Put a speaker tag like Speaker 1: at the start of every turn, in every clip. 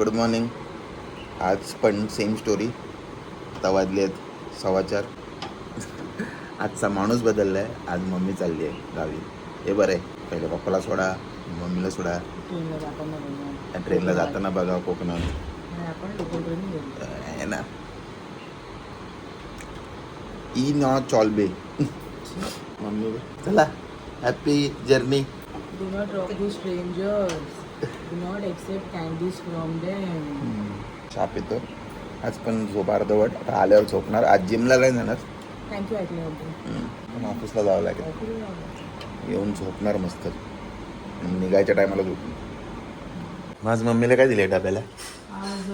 Speaker 1: Good morning आज पण same story आता वाजले आहेत सव्वा चार. आजचा माणूस बदलला आहे आज मम्मी चालली आहे गावी. हे बरं आहे. पहिले पप्पाला सोडा मम्मीला सोडा.
Speaker 2: ट्रेनला जाताना बघा.
Speaker 1: कोकणात. आहे ना. ई नॉट चॉलबे मम्मी चला. Happy journey
Speaker 2: do not talk to strangers do not accept candies from them
Speaker 1: छाप येतो. आज पण झोप अर्धवट आता आल्यावर झोपणार. आज जिमला नाही जाणार.
Speaker 2: थँक्यू ऐकल्याबद्दल
Speaker 1: हम्म. पण ऑफिसला जावं लागेल. येऊन झोपणार मस्त. निघायच्या टायमाला झोप. माझ मम्मीला काय दिले डब्याला?
Speaker 2: आज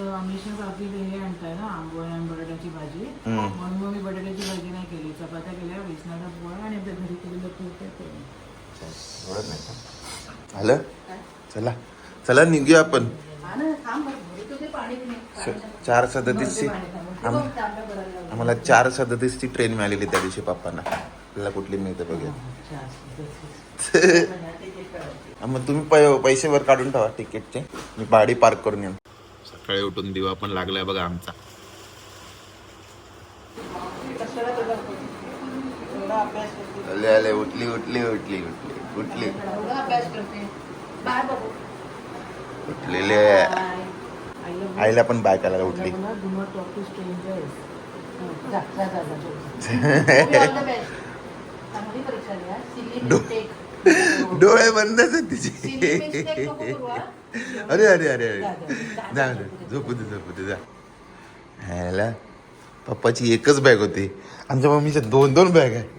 Speaker 2: काकी हे आणताय ना आंबोळी आणि बटाट्याची भाजी.
Speaker 1: हम्म.
Speaker 2: म्हणून मग मी बटाट्याची भाजी नाही केली. चपात्या केल्या बेसनाचा पोळा आणि आपल्या घरी केलेलं तूप.
Speaker 1: एवढंच नाही का? झालं? चला. चला निघूया आपण. चार सदतीसची
Speaker 2: बघ.
Speaker 1: आम्हाला चार सदतीसची ट्रेन मिळालेली त्या दिवशी पप्पांना आपल्याला कुठली मिळते
Speaker 2: काढ.
Speaker 1: मग तुम्ही पै- पैसे वर काढून ठेवा तिकीटचे मी गाडी पार्क करून येईन सकाळी उठून दिवा पण लागलाय बघा आमचा
Speaker 2: कशाला तुला एवढा अभ्यास करते
Speaker 1: आले आले उठली उठली उठली उठली उठली
Speaker 2: एवढा अभ्यास करते बाय बाबू
Speaker 1: उठलेले आईला पण बाय करायला उठली.
Speaker 2: डो-
Speaker 1: डोळे बंदच आहेत तिचे. अरे अरे अरे अरे.
Speaker 2: जा, जा,
Speaker 1: झोपू दे झोपू दे जा. ह्याला पप्पाची एकच बॅग होती. आमच्या मम्मीच्या दोन दोन बॅग आहे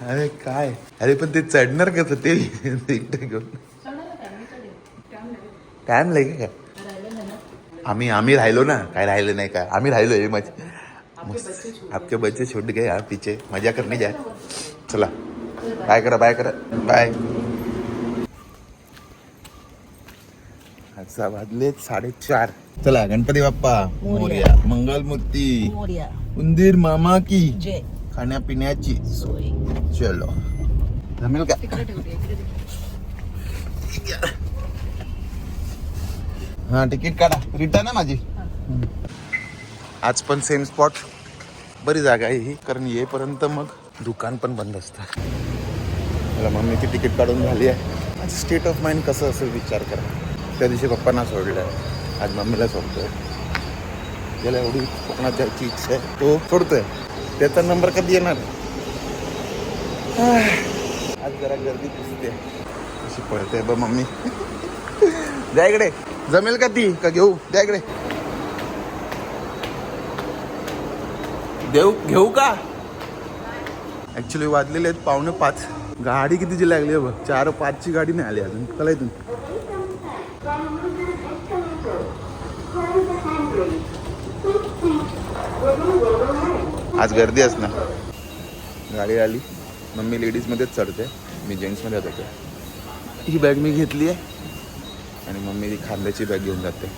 Speaker 1: अरे काय? अरे पण ते चढणार कसं? ते एकटं घेऊन. टाइम लागेल का? आम्ही आम्ही राहिलो ना. काय राहिलं नाही का? आम्ही राहिलो हे मजा आपके बच्चे छोट गए यहाँ पीछे. मजा करने जाए चला. बाय करा बाय करा. बाय आता वाजले साडेचार. चला गणपती बाप्पा. मोर्या. मंगलमूर्ती.
Speaker 2: मोर्या.
Speaker 1: उंदीर मामा की.
Speaker 2: जय.
Speaker 1: खाण्यापिण्याची
Speaker 2: सोय.
Speaker 1: चलो. जमेल का. हा तिकीट काढा. रिटर्न आहे माझी. आज पण सेम स्पॉट बरी जागा आहे ही कारण येईपर्यंत मग दुकान पण बंद असतं. मला मम्मीची तिकीट काढून झाली आहे. माझं स्टेट ऑफ माइंड कसं असेल विचार करा. त्या दिवशी पप्पांना सोडलं. आहे आज मम्मीला सोडतोय. त्याला एवढी कोकणात जायची इच्छा आहे. तो सोडतोय. त्याचा नंबर कधी येणार? आज जरा गर्दी दिसते. अशी पळते ब मम्मी. द्या इकडे. जमेल का ती? का घेऊ? द्या इकडे. देऊ घेऊ का? ऍक्च्युली वाजलेले आहेत पावणे पाच. गाडी कितीची लागली आहे बघ? चार पाचची गाडी नाही आली अजून. कला इथून. आज गर्दी असणार. गाडी आली. मम्मी लेडीजमध्येच चढते. मी जेंट्समध्ये होते ही बॅग मी घेतली आहे. आणि मम्मी ती खांद्याची बॅग घेऊन जाते.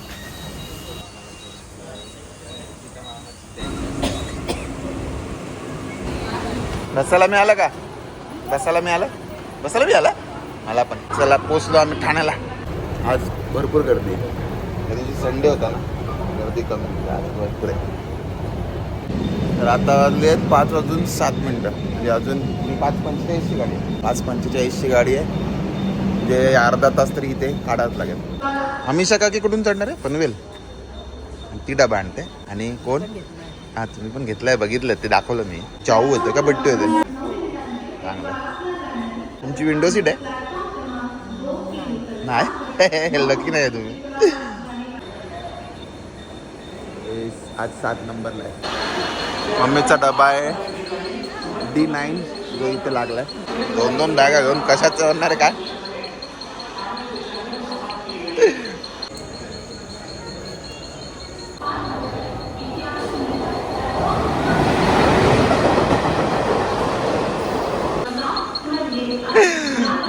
Speaker 1: बसायला मिळालं का? बसायला मिळालं बसायला मिळालं मला पण. चला पोचलो आम्ही ठाण्याला. आज भरपूर गर्दी आहे. त्या दिवशी संडे होता ना. गर्दी कमी. होती. आज भरपूर आहे. तर आता वाजले आहेत पाच वाजून सात मिनटं. म्हणजे अजून मी पाच पंचेचाळीसची गाडी आहे. पाच पंचेचाळीसची गाडी आहे. म्हणजे अर्धा तास तरी इथे काढावंच लागेल. हमेशा काकी कुठून चढणार आहे? पनवेल. आणि ती डबा आणते. आणि कोण? हा तुम्ही पण घेतलाय बघितलं ते दाखवलं मी. चाऊ होतं का? बट्टू होते चांगलं. तुमची विंडो सीट आहे? नाही. लकी नाही आहे तुम्ही. आज सात नंबरला आहे. मम्मीचा डबा आहे. डी नाईन जो इथे लागलाय. दोन दोन बॅगा घेऊन कशात चढणार का? काय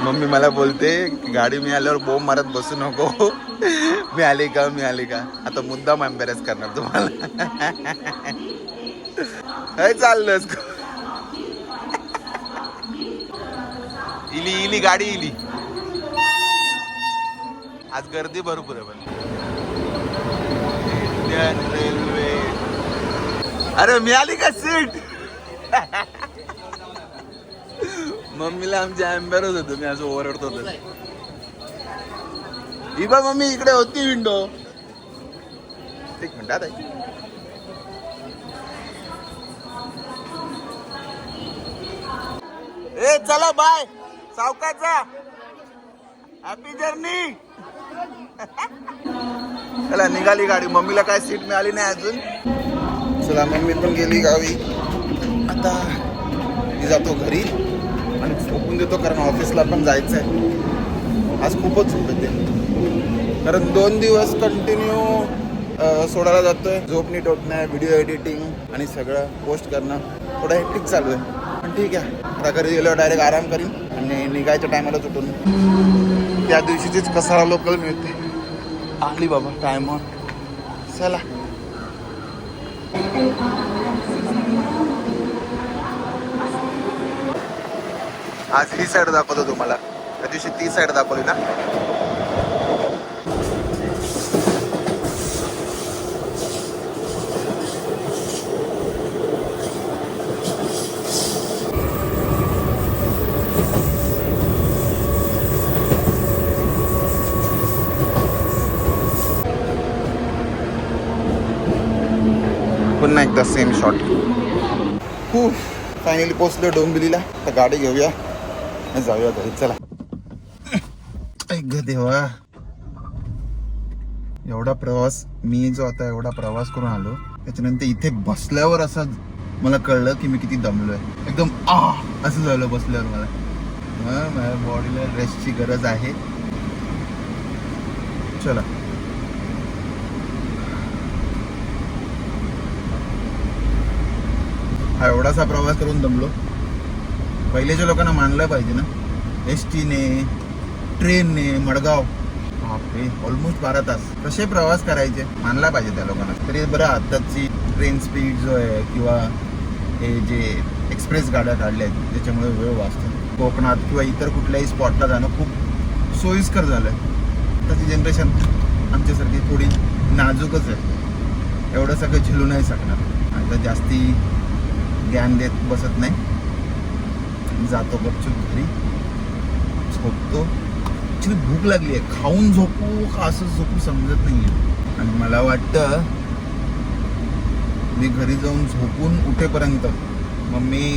Speaker 1: मम्मी मला बोलते गाडी मिळाल्यावर बोंब मारत बसू नको. मिळाली का मिळाली का? आता मुद्दाम एम्बेरेस करणार तुम्हाला. हे चाललंच इली इली गाडी इली. आज गर्दी भरपूर आहे पण. इंडियन रेल्वे अरे मिळाली का सीट मम्मीला आमच्या अँबेरच होतो मी असं ओरडत होतो. ही बा मम्मी इकडे होती विंडो एक मिनिट आता ए चला बाय. सावकाचा हॅपी जर्नी चला निघाली गाडी. मम्मीला काय सीट मिळाली नाही अजून. चला मम्मी पण गेली गावी. आता मी जातो घरी आणि झोपून देतो कारण ऑफिसला पण जायचं आहे आज खूपच झोप येते. कारण दोन दिवस कंटिन्यू सोडायला जातोय. झोप नीट होत नाही व्हिडिओ एडिटिंग आणि सगळं पोस्ट करणं थोडं हेक्टिक चालू आहे. पण ठीक आहे. आता घरी गेल्यावर डायरेक्ट आराम करीन आणि निघायच्या टायमाला उठून त्या दिवशीचीच कसारा लोकल मिळते. आली बाबा टायम चला. आज ही साईड दाखवतो तुम्हाला. त्या दिवशी ती साईड दाखवली ना? The same shot. खूप फायनली पोचलो डोंबिवलीला. तर गाडी घेऊया. जाऊया घरी. चला. ऐक देवा. एवढा प्रवास मी जो आता एवढा प्रवास करून आलो त्याच्यानंतर इथे बसल्यावर असं मला कळलं की मी किती दमलोय. एकदम आ असं झालं बसल्यावर मला. माझ्या बॉडीला रेस्टची गरज आहे. चला. हा एवढासा प्रवास करून दमलो. पहिलेच्या लोकांना मानलं पाहिजे ना. एस टीने ट्रेनने मडगाव. बापरे ऑलमोस्ट बारा तास. कसे प्रवास करायचे? मानला पाहिजे त्या लोकांना. तरी बरं आत्ताची ट्रेन स्पीड जो आहे किंवा हे जे एक्सप्रेस गाड्या काढल्या आहेत त्याच्यामुळे वेळ वाचतो. कोकणात किंवा इतर कुठल्याही स्पॉटला जाणं खूप सोयीस्कर झालं आहे आताची जनरेशन आमच्यासारखी थोडी नाजूकच आहे. एवढं सगळं झिलू नाही शकणार. आता जास्ती ज्ञान देत बसत नाही. जातो गपचूप घरी. झोपतो. ॲक्च्युली भूक लागली आहे. खाऊन झोपू का असं झोपू समजत नाही आहे आणि मला वाटतं मी घरी जाऊन झोपून उठेपर्यंत मम्मी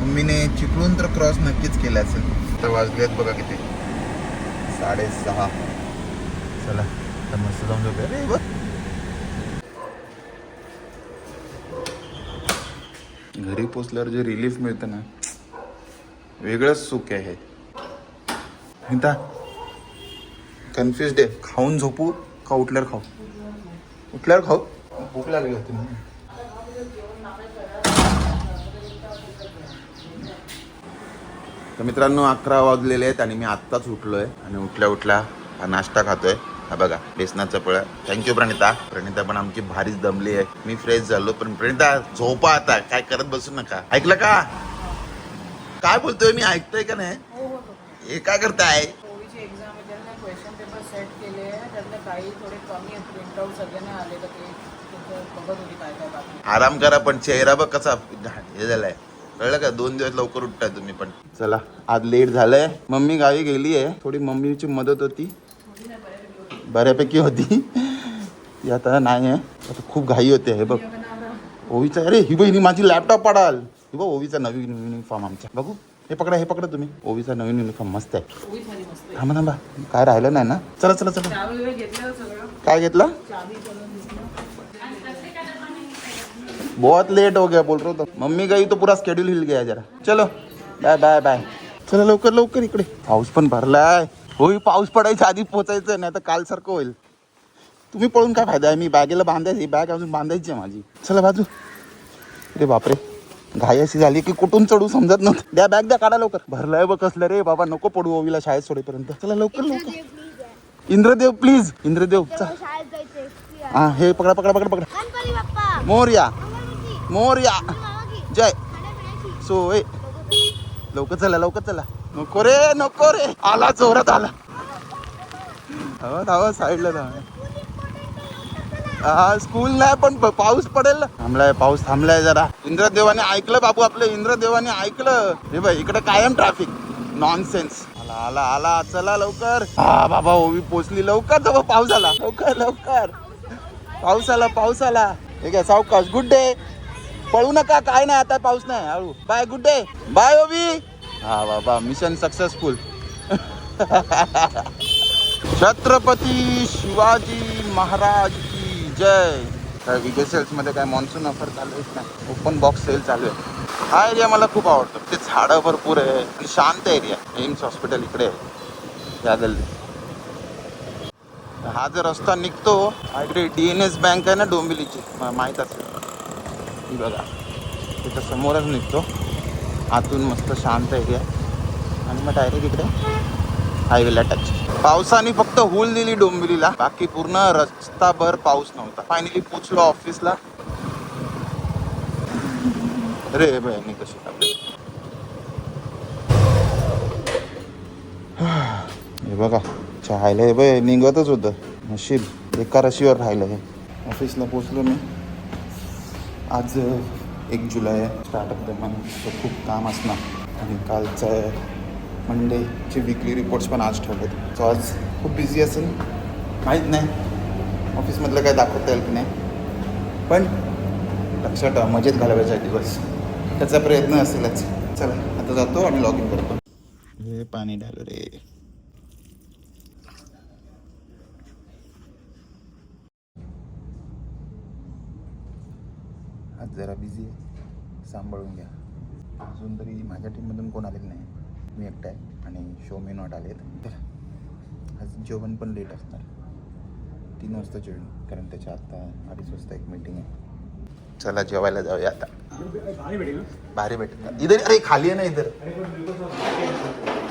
Speaker 1: मम्मीने चिपळून तर क्रॉस नक्कीच केला असेल. तर वाजलेत बघा किती. साडेसहा. चला तर मस्त जाऊन झोपूया. रे बघ. घरी पोचल्यावर जे रिलीफ मिळतं ना वेगळंच सुख आहे मिता कन्फ्युज आहे. खाऊन झोपू का उठल्यावर खाऊ? उठल्यावर खाऊ. भूक लागली होती तर मित्रांनो अकरा वाजलेले आहेत आणि मी आत्ताच उठलो आहे आणि उठल्या उठल्या हा नाश्ता खातोय. हा बघा बेसनाचा पोळ्या थँक्यू प्रणिता. प्रणिता पण आमची भारीच दमली आहे. मी फ्रेश झालो पण प्रणिता झोपा आता. काय करत बसू नका. ऐकलं का? काय बोलतोय? मी ऐकतोय का नाही?
Speaker 2: हो हो हो.
Speaker 1: हे काय करताय आराम करा पण चेहरा बघ कसा हे झालाय. कळलं का? दोन दिवस लवकर उठताय तुम्ही पण. चला आज लेट झालंय. मम्मी गावी गेली आहे थोडी मम्मीची मदत होती. बऱ्यापैकी होती. ती आता नाही आहे आता खूप घाई होते. हे बघ. ओवीचा अरे ही बहिणी माझी लॅपटॉप पडाल. ही बघ ओवीचा नवीन युनिफॉर्म आमचा. बघू. हे पकडा हे पकडा तुम्ही. ओवीचा नवीन युनिफॉर्म मस्त आहे. थांबा थांबा. काय राहिलं नाही ना? चला चला चला. काय घेतलं? बहुत लेट हो गया बोल रहा तो. मम्मी गई तो पूरा स्केड्यूल हिल गया जरा. चलो. बाय बाय बाय चला लवकर लवकर इकडे. पाऊस पण भरलाय. होई पाऊस पडायच्या आधी पोचायचं नाही तर काल सारखं होईल. तुम्ही पळून काय फायदा आहे? मी बॅगेला बांधायची बॅग अजून बांधायची आहे माझी. चला बाजू. अरे बापरे घाई अशी झाली की कुठून चढू समजत नव्हतं. द्या बॅग द्या काढा लवकर. भरलाय बघ कसलं रे बाबा नको पडू ओवीला शाळेत सोडेपर्यंत. चला लवकर लवकर. इंद्रदेव प्लीज इंद्रदेव हा हे पकडा पकडा पकडा पकडा. मोरया. मोरया. जय. सो ए लवकर चला लवकर चला. नको रे नको रे. आला जोरात आला. हो धावा साईडला धावा. हा स्कूल नाही पण पाऊस पडेल थांबलाय पाऊस थांबलाय जरा. इंद्रदेवाने ऐकलं बाबू आपलं इंद्रदेवाने ऐकलं. रे बाई इकडे कायम ट्रॅफिक नॉनसेन्स आला आला आला चला लवकर. हा बाबा ओवी पोचली. लवकर जवळ पाऊस आला. लवकर लवकर. पाऊस आला पाऊस आला. ठीक आहे सावकाश. गुड डे पळू नका काय नाही आता पाऊस नाही. हळू. Bye good day bye Ovi. हा बाबा मिशन सक्सेसफुल छत्रपती शिवाजी महाराज की जय. काय विजय सेल्समध्ये काय मान्सून ऑफर चालू आहेत नाही ओपन बॉक्स सेल चालू आहे. हा एरिया मला खूप आवडतो. ते झाडं भरपूर आहे. आणि शांत एरिया एम्स हॉस्पिटल इकडे आहे. या गल्ली हा जो रस्ता निघतो इकडे डी एन एस बँक आहे ना डोंबिलीची माहीत असेल. बघा. तिथं समोरच निघतो. आतून मस्त शांत एरिया आणि मग डायरेक्ट इकडे हायवेला टच पावसाने फक्त हुल दिली डोंबिवलीला. बाकी पूर्ण रस्ताभर पाऊस नव्हता. फायनली पोचलो ऑफिसला रे बहिणी कशी हे बघा चहायला हे बघ निघतच होतं. नशीब एका रशीवर राहिलं हे. ऑफिसला पोचलो मी. आज एक जुलै स्टार्टअप स्टार्ट ऑफ द खूप काम असणार. आणि कालचं मंडेचे विकली रिपोर्ट्स पण आज ठेवलेत. सो आज खूप बिझी असेल. माहीत नाही. ऑफिसमधलं काय दाखवता येईल की नाही. पण लक्षात ठेवा मजेत घालवायचा दिवस. त्याचा प्रयत्न असेलच. चला आता जातो आणि लॉग इन करतो. हे पाणी डाल रे. जरा बिझी आहे. सांभाळून घ्या. अजून तरी माझ्या टीममधून कोण आलेलं नाही? मी एकटा आहे आणि शो मे नॉट आलेत. तर आज जेवण पण लेट असणार. तीन वाजता जेवण कारण त्याच्या आत्ता अडीच वाजता एक मीटिंग आहे. चला जेवायला जाऊया आता. भारी भेटेल इधर अरे खाली आहे ना इधर.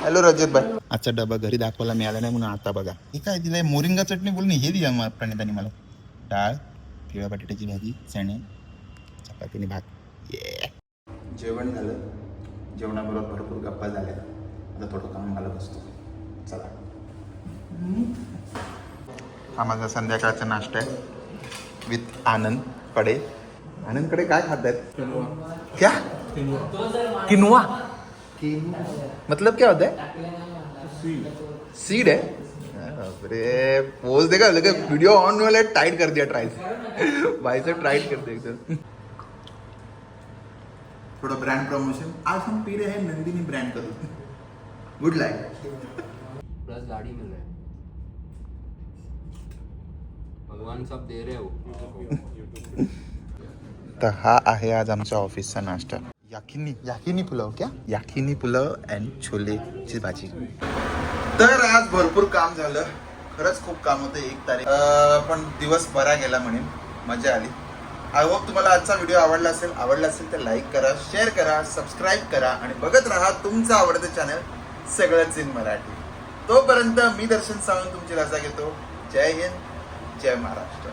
Speaker 1: हॅलो रजत भाई आजचा डबा घरी दाखवायला मिळाला नाही म्हणून आता बघा. हे काय दिलंय? मोरिंगा चटणी बोलणे हे दिया मग प्रणिताने मला. डाळ पिवळ्या बटाट्याची भाजी चणे चपातीने भात. ये जेवण झालं. जेवणाबरोबर भरपूर गप्पा झाल्या. आता थोडं काम मला बसतो. चला. हा माझा संध्याकाळचा नाश्ता आहे. विथ आनंदकडे. आनंदकडे काय खात आहेत क्या? किनवा. मतलब क्या होता है? सीड है. अरे पोज देखा लगे वीडियो ऑन वाला टाइट कर दिया ट्राई से भाई से टाइट कर दिया एकदम. थोड़ा ब्रांड प्रमोशन आज हम पी रहे हैं नंदिनी ब्रांड का दूध. गुड लाइफ
Speaker 3: प्लस गाड़ी मिल रहा है। भगवान सब दे रहे हो।
Speaker 1: तर हा आहे आज आमच्या ऑफिसचा नाश्ता. याकिनी याकिनी पुलाव क्या? याकिनी पुलाव अँड छोलेची भाजी. तर आज भरपूर काम झालं. खरंच खूप काम होतं एक तारीख. अं, पण दिवस बरा गेला म्हणेन. मजा आली. आय होप तुम्हाला आजचा व्हिडिओ आवडला असेल. आवडला असेल तर लाईक करा शेअर करा सबस्क्राईब करा आणि बघत राहा तुमचं आवडतं चॅनल सगळंच इन मराठी. तोपर्यंत मी दर्शन सावंत तुमची रजा घेतो. जय हिंद जय महाराष्ट्र.